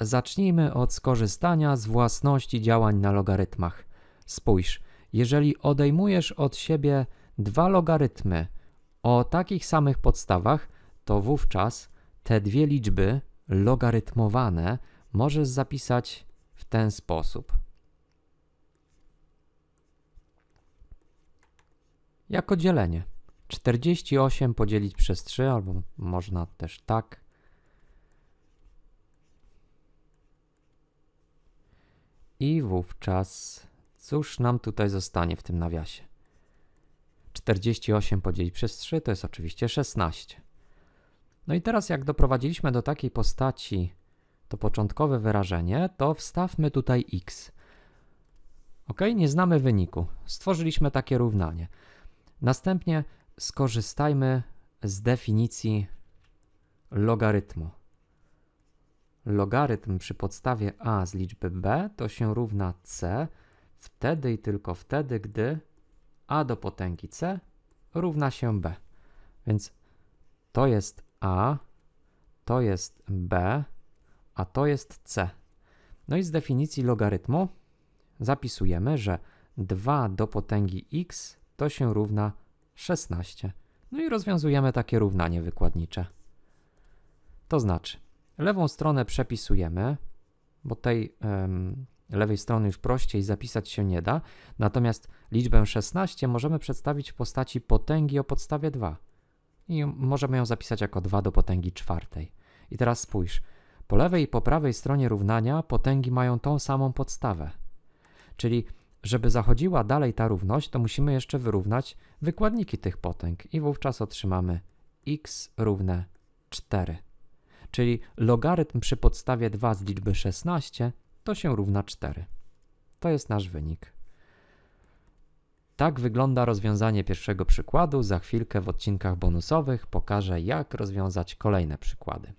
zacznijmy od skorzystania z własności działań na logarytmach. Spójrz, jeżeli odejmujesz od siebie dwa logarytmy o takich samych podstawach, to wówczas te dwie liczby logarytmowane możesz zapisać w ten sposób. Jako dzielenie. 48 podzielić przez 3, albo można też tak. I wówczas, cóż nam tutaj zostanie w tym nawiasie? 48 podzielić przez 3 to jest oczywiście 16. No i teraz, jak doprowadziliśmy do takiej postaci to początkowe wyrażenie, to wstawmy tutaj x. Ok, nie znamy wyniku. Stworzyliśmy takie równanie. Następnie skorzystajmy z definicji logarytmu. Logarytm przy podstawie a z liczby b to się równa c wtedy i tylko wtedy, gdy a do potęgi c równa się b. Więc to jest a, to jest b, a to jest c. No i z definicji logarytmu zapisujemy, że 2 do potęgi x to się równa 16. No i rozwiązujemy takie równanie wykładnicze. To znaczy, lewą stronę przepisujemy, bo tej lewej strony już prościej zapisać się nie da, natomiast liczbę 16 możemy przedstawić w postaci potęgi o podstawie 2 i możemy ją zapisać jako 2 do potęgi czwartej. I teraz spójrz, po lewej i po prawej stronie równania potęgi mają tą samą podstawę. Czyli, żeby zachodziła dalej ta równość, to musimy jeszcze wyrównać wykładniki tych potęg i wówczas otrzymamy x równe 4. Czyli logarytm przy podstawie 2 z liczby 16 to się równa 4. To jest nasz wynik. Tak wygląda rozwiązanie pierwszego przykładu. Za chwilkę w odcinkach bonusowych pokażę, jak rozwiązać kolejne przykłady.